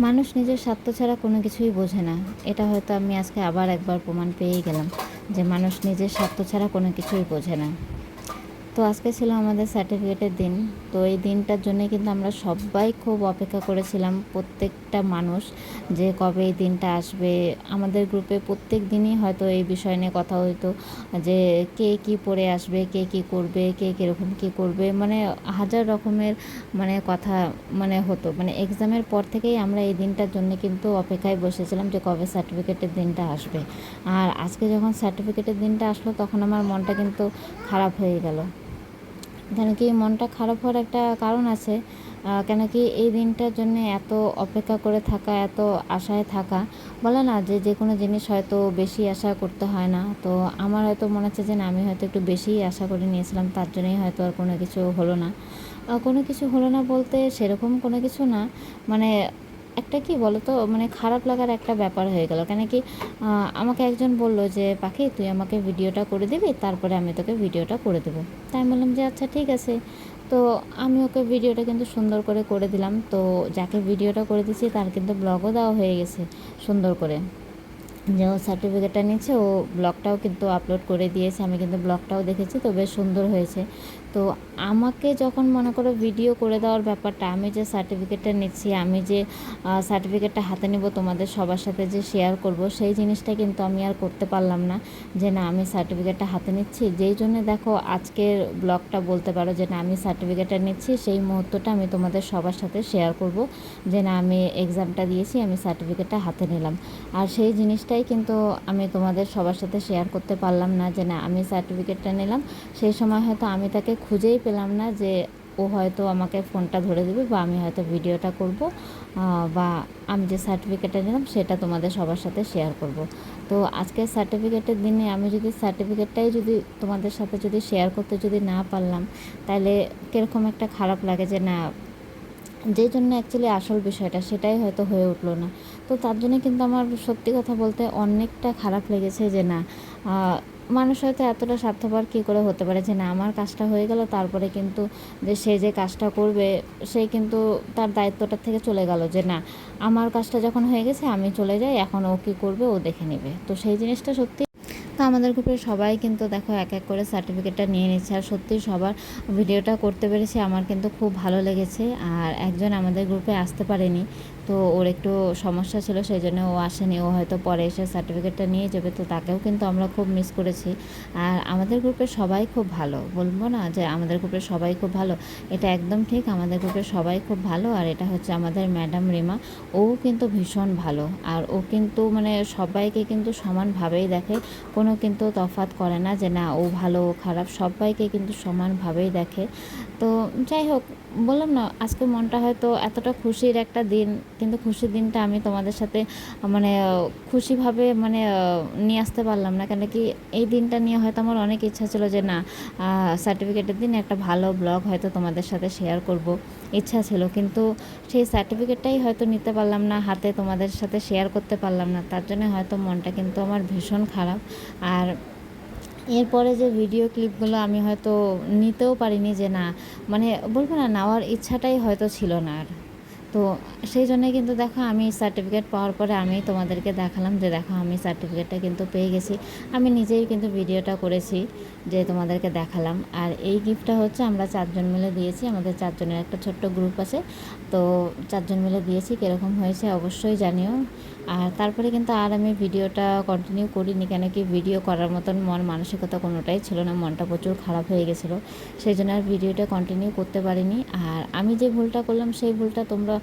মানুষ নিজের স্বার্থ ছাড়া কোনো কিছুই বোঝে না। এটা হয়তো আমি আজকে আবার একবার প্রমাণ পেয়েই গেলাম যে মানুষ নিজের স্বার্থ ছাড়া কোনো কিছুই বোঝে না। তো আজকে ছিল আমাদের সার্টিফিকেটের দিন। তো এই দিনটার জন্য কিন্তু আমরা সবাই খুব অপেক্ষা করেছিলাম, প্রত্যেকটা মানুষ যে কবে এই দিনটা আসবে। আমাদের গ্রুপে প্রত্যেক দিনই হয়তো এই বিষয় নিয়ে কথা হইতো, যে কে কি পড়ে আসবে, কে কি করবে, কে কীরকম কী করবে। মানে হাজার রকমের মানে কথা মানে হতো। মানে এক্সামের পর থেকেই আমরা এই দিনটার জন্য কিন্তু অপেক্ষায় বসেছিলাম যে কবে সার্টিফিকেটের দিনটা আসবে। আর আজকে যখন সার্টিফিকেটের দিনটা আসলো, তখন আমার মনটা কিন্তু খারাপ হয়ে গেল। কেন কি মনটা খারাপ হওয়ার একটা কারণ আছে কেন কি এই দিনটার জন্য এত অপেক্ষা করে থাকা, এত আশায় থাকা, বলে না যে যে কোনো জিনিস হয়তো বেশি আশা করতে হয় না। তো আমার হয়তো মনে হচ্ছে যে না, আমি হয়তো একটু বেশিই আশা করে নিয়েছিলাম, তার জন্যই হয়তো আর কোনো কিছু হলো না। কোনো কিছু হলো না বলতে সেরকম কোনো কিছু না। মানে একটা কি বলো তো মানে খারাপ লাগার একটা ব্যাপার হয়ে গেল। কেন কি আমাকে একজন বলল যে, পাখি, তুই আমাকে ভিডিওটা করে দিবি, তারপরে আমি তোকে ভিডিওটা করে দেবো। তাই আমি বললাম যে আচ্ছা ঠিক আছে। তো আমি ওকে ভিডিওটা কিন্তু সুন্দর করে করে দিলাম। তো যাকে ভিডিওটা করে দিচ্ছি তার কিন্তু ব্লগও দেওয়া হয়ে গেছে সুন্দর করে। যে, ও সার্টিফিকেটটা নিয়েছে, ও ব্লগটাও কিন্তু আপলোড করে দিয়েছে। আমি কিন্তু ব্লগটাও দেখেছি, তো বেশ সুন্দর হয়েছে। তো আমাকে যখন মনে করো ভিডিও করে দেওয়ার ব্যাপারটা, আমি যে সার্টিফিকেটটা নিচ্ছি, আমি যে সার্টিফিকেটটা হাতে নেব তোমাদের সবার সাথে যে শেয়ার করব, সেই জিনিসটা কিন্তু আমি আর করতে পারলাম না যে না, আমি সার্টিফিকেটটা হাতে নিচ্ছি। যেই জন্য দেখো আজকের ব্লগটা বলতে পারো যে না, আমি সার্টিফিকেটটা নিচ্ছি, সেই মুহূর্তটা আমি তোমাদের সবার সাথে শেয়ার করব যে না, আমি এক্সামটা দিয়েছি, আমি সার্টিফিকেটটা হাতে নিলাম। আর সেই জিনিসটাই কিন্তু আমি তোমাদের সবার সাথে শেয়ার করতে পারলাম না যে না, আমি সার্টিফিকেটটা নিলাম। সেই সময় হয়তো আমি তাকে খুঁজেই পেলাম না যে ও হয়তো আমাকে ফোনটা ধরে দেবে বা আমি হয়তো ভিডিওটা করব বা আমি যে সার্টিফিকেটটা নিলাম সেটা তোমাদের সবার সাথে শেয়ার করব। তো আজকে সার্টিফিকেটের দিনে আমি যদি সার্টিফিকেটটাই যদি তোমাদের সাথে যদি শেয়ার করতে যদি না পারলাম, তাহলে কীরকম একটা খারাপ লাগে যে না যেই জন্য অ্যাকচুয়ালি আসল বিষয়টা সেটাই হয়তো হয়ে উঠল না। তো তার জন্য কিন্তু আমার সত্যি কথা বলতে অনেকটা খারাপ লেগেছে যে না মানুষ হয়তো এতটা স্বার্থপর কী করে হতে পারে যে না, আমার কাজটা হয়ে গেল, তারপরে কিন্তু যে সে যে কাজটা করবে, সে কিন্তু তার দায়িত্বটা থেকে চলে গেল যে না, আমার কাজটা যখন হয়ে গেছে আমি চলে যাই, এখন ও কী করবে ও দেখে নেবে। তো সেই জিনিসটা সত্যি তো আমাদের গ্রুপের সবাই কিন্তু দেখো এক এক করে সার্টিফিকেটটা নিয়ে নিচ্ছে। আর সত্যি সবার ভিডিওটা করতে পেরেছি, আমার কিন্তু খুব ভালো লেগেছে। আর একজন আমাদের গ্রুপে আসতে পারেনি, তো ওর একটু সমস্যা ছিল সেই জন্য ও আসেনি। ও হয়তো পরে এসে সার্টিফিকেটটা নিয়ে যাবে, তো তাকেও কিন্তু আমরা খুব মিস করেছি। আর আমাদের গ্রুপের সবাই খুব ভালো, বলব না যে আমাদের গ্রুপের সবাই খুব ভালো, এটা একদম ঠিক। আমাদের গ্রুপের সবাই খুব ভালো, আর এটা হচ্ছে আমাদের ম্যাডাম রিমা। ও কিন্তু ভীষণ ভালো, আর ও কিন্তু মানে সবাইকে কিন্তু সমানভাবেই দেখে। কোনো কিন্তু তফাত করে না যে না, ও ভালো, ও খারাপ, সবাইকে কিন্তু সমানভাবেই দেখে। তো যাই হোক, বললাম না, আজকে মনটা হয়তো এতটা খুশির একটা দিন, কিন্তু খুশির দিনটা আমি তোমাদের সাথে মানে খুশিভাবে মানে নিয়ে আসতে পারলাম না। কেন কি এই দিনটা নিয়ে হয়তো আমার অনেক ইচ্ছা ছিল যে না সার্টিফিকেটের দিন একটা ভালো ব্লগ হয়তো তোমাদের সাথে শেয়ার করব। ইচ্ছা ছিল, কিন্তু সেই সার্টিফিকেটটাই হয়তো নিতে পারলাম না, হাতে তোমাদের সাথে শেয়ার করতে পারলাম না। তার জন্য হয়তো মনটা কিন্তু আমার ভীষণ খারাপ। আর এরপরে যে ভিডিও ক্লিপগুলো আমি হয়তো নিতেও পারিনি যে না মানে বলব না, নেওয়ার ইচ্ছাটাই হয়তো ছিল না আর। তো সেই জন্যে কিন্তু দেখো আমি সার্টিফিকেট পাওয়ার পরে আমি তোমাদেরকে দেখালাম যে দেখো আমি সার্টিফিকেটটা কিন্তু পেয়ে গেছি। আমি নিজেই কিন্তু ভিডিওটা করেছি যে তোমাদেরকে দেখালাম। আর এই গিফটটা হচ্ছে আমরা চারজন মিলে দিয়েছি। আমাদের চারজনের একটা ছোট্ট গ্রুপ আছে। তো চারজন মিলে দিয়েছি, কীরকম হয়েছে অবশ্যই জানিও। আর তারপরে কিন্তু আর আমি ভিডিওটা কন্টিনিউ করিনি, কেন কি ভিডিও করার মতন মন মানসিকতা কোনোটাই ছিল না, মনটা প্রচুর খারাপ হয়ে গেছিল। সেই জন্য আর ভিডিওটা কন্টিনিউ করতে পারিনি। আর আমি যে ভুলটা করলাম, সেই ভুলটা তোমরা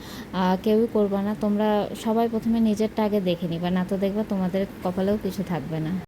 কেউই করবে না। তোমরা সবাই প্রথমে নিজেরটা আগে দেখে নিবা, না তো দেখবা তোমাদের কপালেও কিছু থাকবে না।